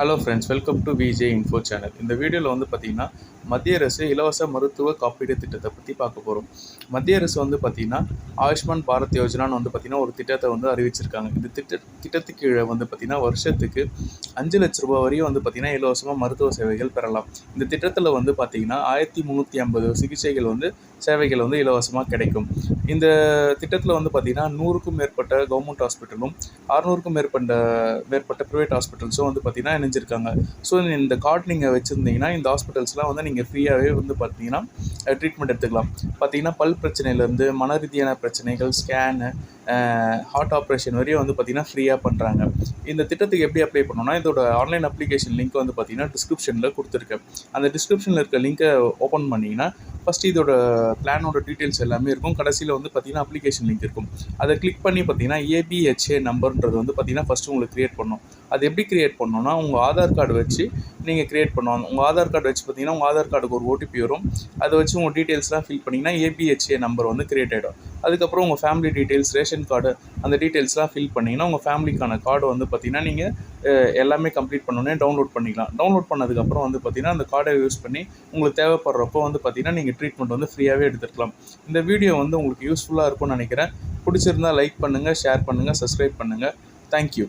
Hello friends welcome to VJ info channel இந்த வீடியோவில் வந்து பார்த்திங்கன்னா மத்திய அரசு இலவச மருத்துவ காப்பீடு திட்டத்தை பற்றி பார்க்க போகிறோம் மத்திய அரசு வந்து பார்த்திங்கன்னா ஆயுஷ்மான் பாரத் யோஜனான்னு வந்து பார்த்திங்கன்னா ஒரு திட்டத்தை வந்து அறிவிச்சிருக்காங்க. இந்த திட்ட திட்டத்துக்கு கீழே வந்து பார்த்திங்கன்னா வருஷத்துக்கு அஞ்சு லட்ச ரூபாய் வரையும் வந்து பார்த்திங்கன்னா இலவசமாக மருத்துவ சேவைகள் பெறலாம். இந்த திட்டத்தில் வந்து பார்த்திங்கன்னா ஆயிரத்தி முந்நூற்றி ஐம்பது சிகிச்சைகள் வந்து சேவைகள் வந்து இலவசமாக கிடைக்கும். இந்த திட்டத்தில் வந்து பார்த்திங்கன்னா நூறுக்கும் மேற்பட்ட கவர்மெண்ட் ஹாஸ்பிட்டலும் அறநூறுக்கும் மேற்பட்ட மேற்பட்ட ப்ரைவேட் ஹாஸ்பிட்டல்ஸும் வந்து பார்த்திங்கன்னா இணைஞ்சிருக்காங்க ஸோ இந்த கார்டு நீங்கள் வச்சுருந்தீங்கன்னா இந்த ஹாஸ்பிட்டல்ஸ்லாம் வந்து நீங்கள் ஃப்ரீயாகவே வந்து பார்த்தீங்கன்னா ட்ரீட்மெண்ட் எடுத்துக்கலாம். பார்த்தீங்கன்னா பல் பிரச்சனையிலேருந்து மன ரீதியான பிரச்சனைகள் ஸ்கேனு ஹார்ட் ஆப்ரேஷன் வரையும் வந்து பார்த்திங்கன்னா ஃப்ரீயாக பண்ணுறாங்க இந்த திட்டத்துக்கு எப்படி அப்ளை பண்ணணும்னா இதோட ஆன்லைன் அப்ளிகேஷன் லிங்க் வந்து பார்த்திங்கன்னா டிஸ்கிரிப்ஷனில் கொடுத்துருக்கு அந்த டிஸ்கிரிப்ஷனில் இருக்க லிங்க்கை ஓப்பன் பண்ணிங்கன்னா ஃபஸ்ட்டு இதோட பிளானோட டீட்டெயில்ஸ் எல்லாமே இருக்கும். கடைசியில் வந்து பார்த்திங்கன்னா அப்ளிகேஷன் லிங்க் இருக்கும். அதை கிளிக் பண்ணி பார்த்தீங்கன்னா ஏபிஹெச்ஏ நம்பர்ன்றது வந்து பார்த்திங்கன்னா ஃபஸ்ட்டு உங்களுக்கு க்ரியேட் பண்ணும். அது எப்படி க்ரியேட் பண்ணணும்னா உங்கள் ஆதார் கார்டு வச்சு நீங்கள் க்ரியேட் பண்ணுவாங்க உங்கள் ஆதார் கார்டு வச்சு பார்த்தீங்கன்னா உங்கள் ஆதார் கார்டுக்கு ஒரு ஓடிபி வரும். அதை வச்சு உங்கள் டீட்டெயில்ஸ்லாம் ஃபில் பண்ணிங்கன்னா ஏபிஹெச்ஏ நம்பர் வந்து க்ரியேட் ஆகிடும் அதுக்கப்புறம் உங்கள் ஃபேமிலி டீட்டெயில்ஸ் ரேஷன் கார்டு அந்த டீட்டெயில்ஸ்லாம் ஃபில் பண்ணிங்கன்னா உங்கள் ஃபேமிலிக்கான கார்டு வந்து பார்த்திங்கன்னா நீங்கள் எல்லாமே கம்ப்ளீட் பண்ணோன்னே டவுன்லோட் பண்ணிக்கலாம். டவுன்லோட் பண்ணதுக்கப்புறம் வந்து பார்த்திங்கன்னா அந்த கார்டை யூஸ் பண்ணி உங்களுக்கு தேவைப்படுறப்போ வந்து பார்த்திங்கன்னா நீங்கள் ட்ரீட்மெண்ட் வந்து ஃப்ரீயாகவே எடுத்துக்கலாம். இந்த வீடியோ வந்து உங்களுக்கு யூஸ்ஃபுல்லாக இருக்கும்னு நினைக்கிறேன். பிடிச்சிருந்தா லைக் பண்ணுங்கள் ஷேர் பண்ணுங்கள் சப்ஸ்கிரைப் பண்ணுங்கள் தேங்க்யூ